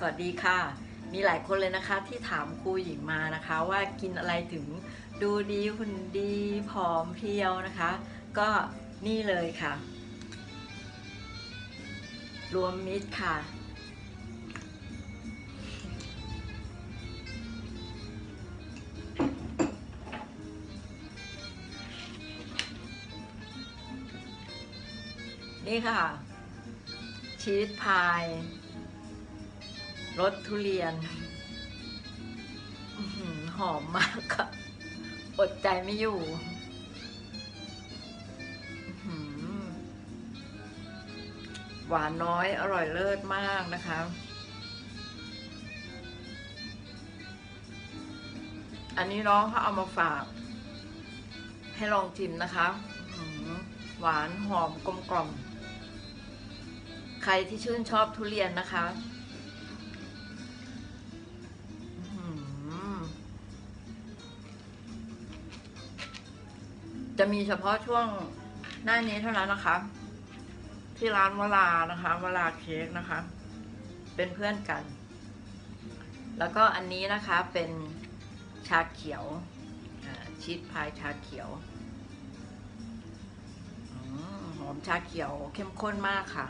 สวัสดีค่ะ มีหลายคนเลยนะคะที่ถามครูหญิงมานะคะว่ากินอะไรถึงดูดีหุ่นดีผอมเพรียวนะคะ ก็นี่เลยค่ะ รวมมิตรค่ะ นี่ค่ะ ชีสพาย รสทุเรียนหอมมากค่ะ อดใจไม่อยู่หวานน้อยอร่อยเลิศมากนะคะ อันนี้น้องเขาเอามาฝาก ให้ลองชิมนะคะ หวานหอมกลมกล่อม ใครที่ชื่นชอบทุเรียนนะคะ จะมีเฉพาะช่วงหน้านี้เท่านั้นนะคะ ที่ร้านวลานะคะวลาเค้กนะคะ เป็นเพื่อนกัน แล้วก็อันนี้นะคะเป็นชาเขียวชีสพายชาเขียวอหอมชาเขียวเข้มข้นมากค่ะ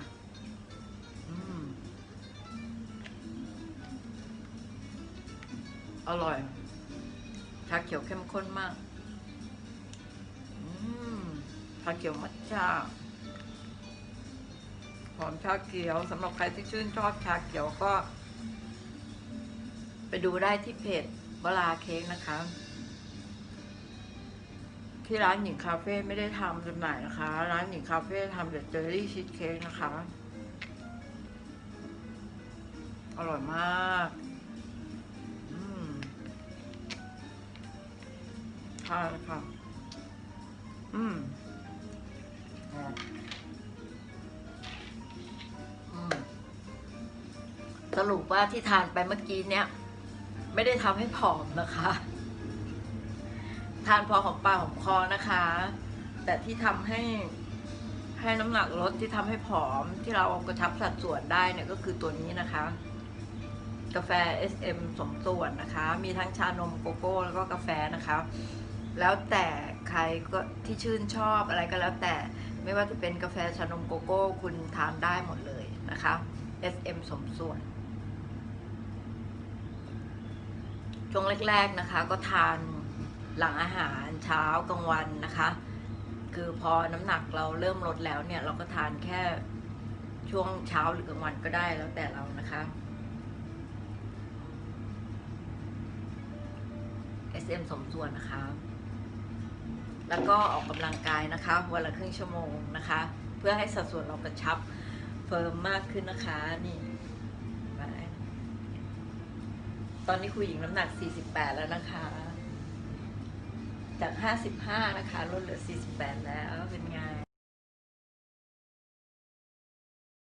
อร่อยชาเขียวเข้มข้นมาก ชาเขียวมัทฉะหอมชาเขียวสำหรับใครที่ชื่นชอบชาเขียวก็ ไปดูได้ที่เพจวลาเค้กนะคะ ที่ร้านหญิงคาเฟ่ไม่ได้ทำจำหน่ายนะคะ ร้านหญิงคาเฟ่ทำแต่เจอรี่ชีสเค้กนะคะ อร่อยมากอืมทานค่ะ อืม สรุปว่าที่ทานไปเมื่อกี้เนี้ยไม่ได้ทำให้ผอมนะคะ ทานพอของปากของคอนะคะ แต่ที่ทำให้ให้น้ำหนักลดที่ทำให้ผอมที่เรากระชับสัดส่วนได้เนี่ยก็คือตัวนี้นะคะ กาแฟ SM สมส่วนนะคะ มีทั้งชานมโกโก้แล้วก็กาแฟนะคะ แล้วแต่ใครก็ที่ชื่นชอบอะไรก็แล้วแต่ไม่ว่าจะเป็นกาแฟชานมโกโก้ คุณทานได้หมดเลยนะคะ SM สมส่วน ช่วงแรก ๆนะคะ ก็ทานหลังอาหารเช้ากลางวันนะคะ คือพอน้ำหนักเราเริ่มลดแล้วเนี่ย เราก็ทานแค่ช่วงเช้าหรือกลางวันก็ได้แล้วแต่เรานะคะ SM สมส่วนนะคะ แล้วก็ออกกำลังกายนะคะ วันละครึ่งชั่วโมงนะคะ เพื่อให้สัดส่วนเรากระชับเฟิร์มมากขึ้นนะคะนี่มา ตอนนี้คุยหญิงน้ำหนัก 48 แล้วนะคะ จาก 55 นะคะลดเหลือ 48 แล้วเป็นไง